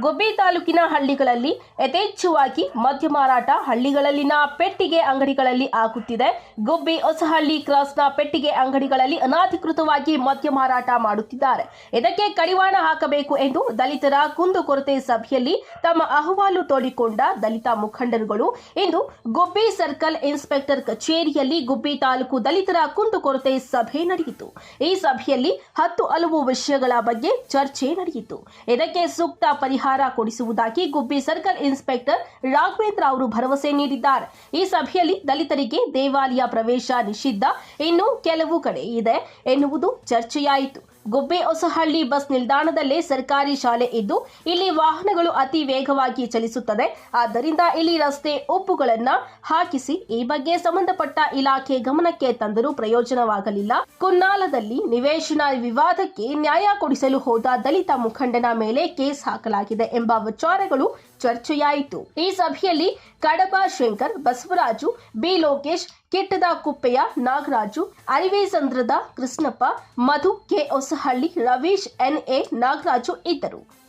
ಗುಬ್ಬಿ ತಾಲೂಕಿನ ಹಳ್ಳಿಗಳಲ್ಲಿ ಯಥೇಚ್ಛವಾಗಿ ಮದ್ಯ ಮಾರಾಟ ಹಳ್ಳಿಗಳಲ್ಲಿನ ಪೆಟ್ಟಿಗೆ ಅಂಗಡಿಗಳಲ್ಲಿ ಆಗುತ್ತಿದೆ. ಗುಬ್ಬಿ ಹೊಸಹಳ್ಳಿ ಕ್ರಾಸ್ನ ಪೆಟ್ಟಿಗೆ ಅಂಗಡಿಗಳಲ್ಲಿ ಅನಧಿಕೃತವಾಗಿ ಮದ್ಯ ಮಾರಾಟ ಮಾಡುತ್ತಿದ್ದಾರೆ. ಇದಕ್ಕೆ ಕಡಿವಾಣ ಹಾಕಬೇಕು ಎಂದು ದಲಿತರ ಕುಂದುಕೊರತೆ ಸಭೆಯಲ್ಲಿ ತಮ್ಮ ಅಹವಾಲು ತೋಡಿಕೊಂಡ ದಲಿತ ಮುಖಂಡರುಗಳು, ಇಂದು ಗುಬ್ಬಿ ಸರ್ಕಲ್ ಇನ್ಸ್ಪೆಕ್ಟರ್ ಕಚೇರಿಯಲ್ಲಿ ಗುಬ್ಬಿ ತಾಲೂಕು ದಲಿತರ ಕುಂದುಕೊರತೆ ಸಭೆ ನಡೆಯಿತು. ಈ ಸಭೆಯಲ್ಲಿ ಹತ್ತು ಹಲವು ವಿಷಯಗಳ ಬಗ್ಗೆ ಚರ್ಚೆ ನಡೆಯಿತು. ಇದಕ್ಕೆ ಸೂಕ್ತ ಪರಿಹಾರ ಕೊಡಿಸುವುದಾಗಿ ಗುಬ್ಬಿ ಸರ್ಕಲ್ ಇನ್ಸ್ಪೆಕ್ಟರ್ ರಾಘವೇಂದ್ರ ಅವರು ಭರವಸೆ ನೀಡಿದ್ದಾರೆ. ಈ ಸಭೆಯಲ್ಲಿ ದಲಿತರಿಗೆ ದೇವಾಲಯ ಪ್ರವೇಶ ನಿಷಿದ್ಧ. ಇನ್ನು ಕೆಲವು ಕಡೆ ಇದೆ ಎನ್ನುವುದು ಚರ್ಚೆಯಾಯಿತು. ಗುಬ್ಬಿ ಹೊಸಹಳ್ಳಿ ಬಸ್ ನಿಲ್ದಾಣದಲ್ಲೇ ಸರ್ಕಾರಿ ಶಾಲೆ ಇದ್ದು, ಇಲ್ಲಿ ವಾಹನಗಳು ಅತಿ ವೇಗವಾಗಿ ಚಲಿಸುತ್ತದೆ. ಆದ್ದರಿಂದ ಇಲ್ಲಿ ರಸ್ತೆ ಉಪ್ಪುಗಳನ್ನ ಹಾಕಿಸಿ, ಈ ಬಗ್ಗೆ ಸಂಬಂಧಪಟ್ಟ ಇಲಾಖೆ ಗಮನಕ್ಕೆ ತಂದರೂ ಪ್ರಯೋಜನವಾಗಲಿಲ್ಲ. ಕುನ್ನಾಲದಲ್ಲಿ ನಿವೇಶನ ವಿವಾದಕ್ಕೆ ನ್ಯಾಯ ಕೊಡಿಸಲು ಹೋದ ದಲಿತ ಮುಖಂಡನ ಮೇಲೆ ಕೇಸ್ ಹಾಕಲಾಗಿದೆ ಎಂಬ ವಿಚಾರಗಳು ಚರ್ಚೆಯಾಯಿತು. ಈ ಸಭೆಯಲ್ಲಿ ಕಡಬ ಶಂಕರ್, ಬಸವರಾಜು, ಬಿ ಲೋಕೇಶ್, ಕಿಟ್ಟದ ಕುಪ್ಪೆಯ Nagaraju ಅರಿವೇಸಂದ್ರದ Krishnappa, Madhu K Hosahalli, Ravish N A Nagaraju ಇದ್ದರು.